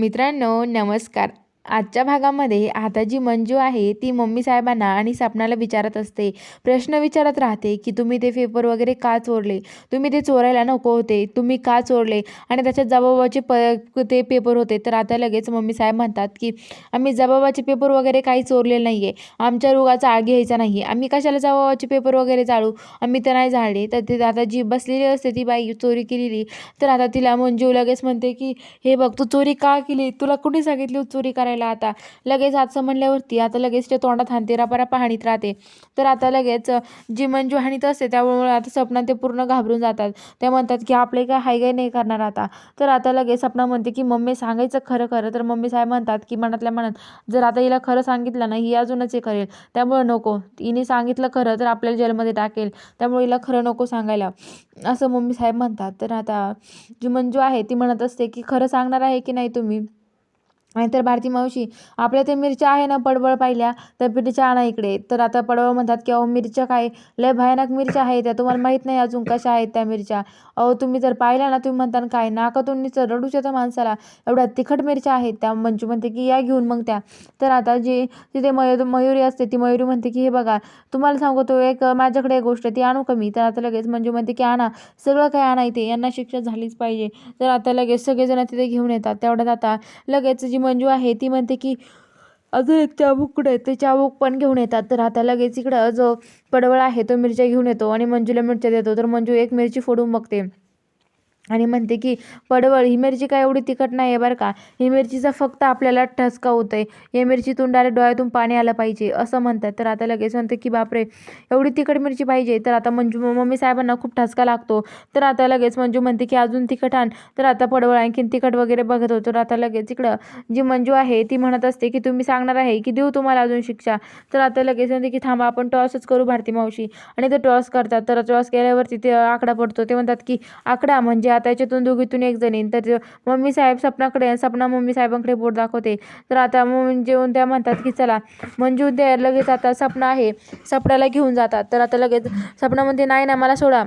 मित्रांनो नमस्कार. आजच्या भागामध्ये आता जी मंजू आहे ती मम्मी साहेबांना आणि सपनाला विचारत असते. प्रश्न विचारत राहते की तुम्ही ते पेपर वगैरे का चोरले? तुम्ही ते चोरायला नको होते. तुम्ही का चोरले? आणि त्याच्यात जबाबाचे प ते पेपर होते. तर आता लगेच मम्मी साहेब म्हणतात की आम्ही जबाबाचे पेपर वगैरे काही चोरलेले नाही आहे आमच्या रोगाचा आळ घ्यायचा नाही आम्ही कशाला जबाबाचे पेपर वगैरे जाळू आम्ही तर नाही झाडे तर ते आता जी बसलेली असते ती बाई चोरी केलेली. तर आता तिला मंजू लगेच म्हणते की हे बघ तू चोरी का केली? तुला कुणी सांगितली चोरी करायला? आता. लगेच असं म्हणल्यावरती आता लगेच ते तोंडात हाणते रापारापा पाहणीत राहते. तर आता लगेच जी मंजू हाणीत असते त्यामुळे आता सपना ते पूर्ण घाबरून जातात. ते म्हणतात की आपले काय हाय काय नाही करणार आता. तर आता लगेच सपना म्हणते की मम्मी सांगायचं खरं खरं. तर मम्मी साहेब म्हणतात की मनातल्या मनात जर आता हिला खरं सांगितलं ना ही अजूनच हे करेल. त्यामुळे नको. हिने सांगितलं खरं तर आपल्याला जेलमध्ये टाकेल. त्यामुळे हिला खरं नको सांगायला. असं मम्मी साहेब म्हणतात. तर आता जी मंजू आहे ती म्हणत असते की खरं सांगणार आहे की नाही तुम्ही? आणि तर भारती मावशी आपल्या ते मिरच्या आहे ना पडवळ पाहिल्या? तर मिरच्या आणा इकडे. तर आता पडवळ म्हणतात की अहो मिरच्या काय? लय भयानक मिरच्या आहेत त्या. तुम्हाला माहीत नाही अजून कशा आहेत त्या मिरच्या. अहो तुम्ही जर पाहिल्या ना तुम्ही म्हणता काय? नाकातून नुसतं रडूच येतं माणसाला. एवढ्या तिखट मिरच्या आहेत त्या. मंजू म्हणते की या घेऊन मग त्या. तर आता जी तिथे मयूर मयुरी असते ती मयुरी म्हणते की हे बघा तुम्हाला सांगतो एक माझ्याकडे एक गोष्ट ती आणू कमी तर आता लगेच मंजू म्हणते की आणा. सगळं काय आणा इथे? यांना शिक्षा झालीच पाहिजे. तर आता लगेच सगळेजण तिथे घेऊन येतात. तेवढ्यात आता लगेच जी मंजू आहे ती म्हणते की अजून एक चाबूक कुठे आहे ते चाबूक पण घेऊन येतात. तर आता लगेच इकडं जो पडवळ आहे तो मिरच्या घेऊन येतो आणि मंजूला मिरच्या देतो. तर मंजू एक मिरची फोडून बघते. आणि म्हणते की पडवळ ही मिरची काय एवढी तिखट नाही आहे बरं का? ही मिरचीचा फक्त आपल्याला ठसका होतं आहे या मिरचीतून डायरेक्ट डोळ्यातून पाणी आलं पाहिजे. असं म्हणतात. तर आता लगेच म्हणते की बापरे! एवढी तिखट मिरची पाहिजे. तर आता मंजू मम्मी साहेबांना खूप ठसका लागतो. तर आता लगेच मंजू म्हणते की अजून तिखट आण. तर आता पडवळ आणखीन तिखट वगैरे बघत होतो. तर आता लगेच इकडं जी मंजू आहे ती म्हणत असते की तुम्ही सांगणार आहे की देऊ तुम्हाला अजून शिक्षा. तर आता लगेच म्हणते की थांबा आपण टॉसच करू भारती मावशी. आणि ते टॉस करतात. तर टॉस केल्यावरती ते आकडा पडतो. ते म्हणतात की आकडा म्हणजे आता याच्यातून दोघीतून एक जण तर मम्मी साहेब सपनाकडे सपना मम्मी साहेबांकडे बोट दाखवते. तर आता मग जेवून त्या म्हणतात की चला मंजू उद्या लगेच आता सपना आहे. सपनाला घेऊन जातात. तर आता लगेच सपना म्हणते नाही ना मला सोडा.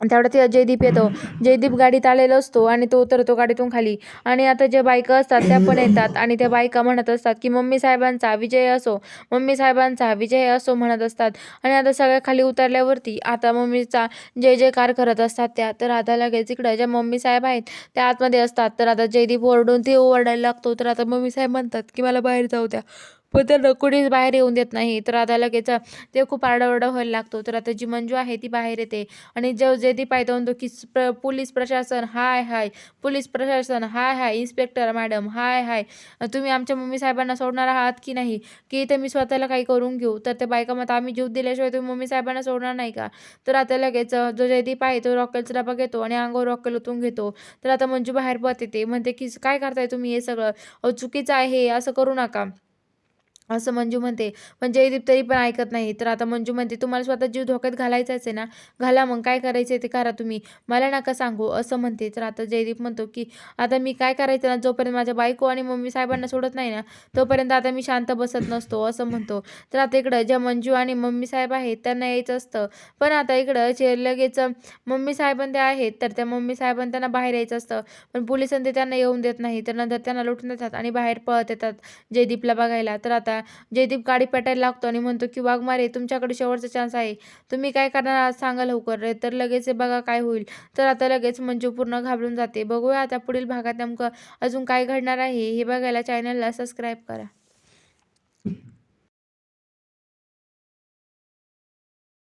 तेवढ्यात ते जयदीप येतो. जयदीप गाडीत आलेला असतो आणि तो उतरतो गाडीतून खाली. आणि आता ज्या बायका असतात त्या पण येतात. आणि त्या बायका म्हणत असतात की मम्मी साहेबांचा विजय असो. मम्मी साहेबांचा विजय असो म्हणत असतात. आणि आता सगळ्या खाली उतरल्यावरती आता मम्मीचा जय जयकार करत असतात त्या. तर आता लगेच इकडं ज्या मम्मी साहेब आहेत त्या आतमध्ये असतात. तर आता जयदीप ओरडून ते ओरडायला लागतो. तर आता मम्मी साहेब म्हणतात की मला बाहेर जाऊ द्या. पण त्यांना कोणीच बाहेर येऊन देत नाही. तर आता लगेच ते खूप आरडाओरडा व्हायला लागतो. तर आता जी मंजू आहे ती बाहेर येते. आणि जेव जे ती तो म्हणतो की प्र पोलीस प्रशासन हाय हाय. पोलीस प्रशासन हाय हाय. इन्स्पेक्टर मॅडम हाय हाय. तुम्ही आमच्या मम्मी साहेबांना सोडणार आहात की नाही? की इथे मी स्वतःला काही करून घेऊ? तर त्या बायका मग आम्ही जीव दिल्याशिवाय तुम्ही मम्मी साहेबांना सोडणार नाही का? तर आता लगेच जो जयदीप आहे तो रॉकेलचा डबा घेतो आणि अंगावर रॉकेल उतरून घेतो. तर आता मंजू बाहेर पत येते. म्हणते की काय करताय तुम्ही हे सगळं? चुकीचं आहे असं करू नका. असं मंजू म्हणते. पण जयदीप तरी पण ऐकत नाही. तर आता मंजू म्हणते तुम्हाला स्वतः जीव धोक्यात घालायचाच आहे ना? घाला मग. काय करायचं ते करा तुम्ही. मला नका सांगू असं म्हणते. तर आता जयदीप म्हणतो की आता मी काय करायचं ना? जोपर्यंत माझ्या बायको आणि मम्मी साहेबांना सोडत नाही ना तोपर्यंत आता मी शांत बसत नसतो असं म्हणतो. तर आता इकडं ज्या मंजू आणि मम्मी साहेब आहेत त्यांना यायचं असतं. पण आता इकडं जे लगेच मम्मी साहेबांचे आहेत तर त्या मम्मी साहेबांना त्यांना बाहेर यायचं असतं. पण पोलिसांनी त्यांना येऊन देत नाही. तर नंतर त्यांना लुटून देतात आणि बाहेर पळत येतात जयदीपला बघायला. तर आता जयदीप गाडी पेटायला लागतो आणि म्हणतो की वाघमारे तुमच्याकडे शेवटचा चान्स आहे. तुम्ही काय करणार आज सांगा लवकर. तर लगेच बघा काय होईल. तर आता लगेच मंजू पूर्ण घाबरून जाते. बघूया आता पुढील भागात नेमकं अजून काय घडणार आहे हे बघायला चॅनलला सबस्क्राईब करा.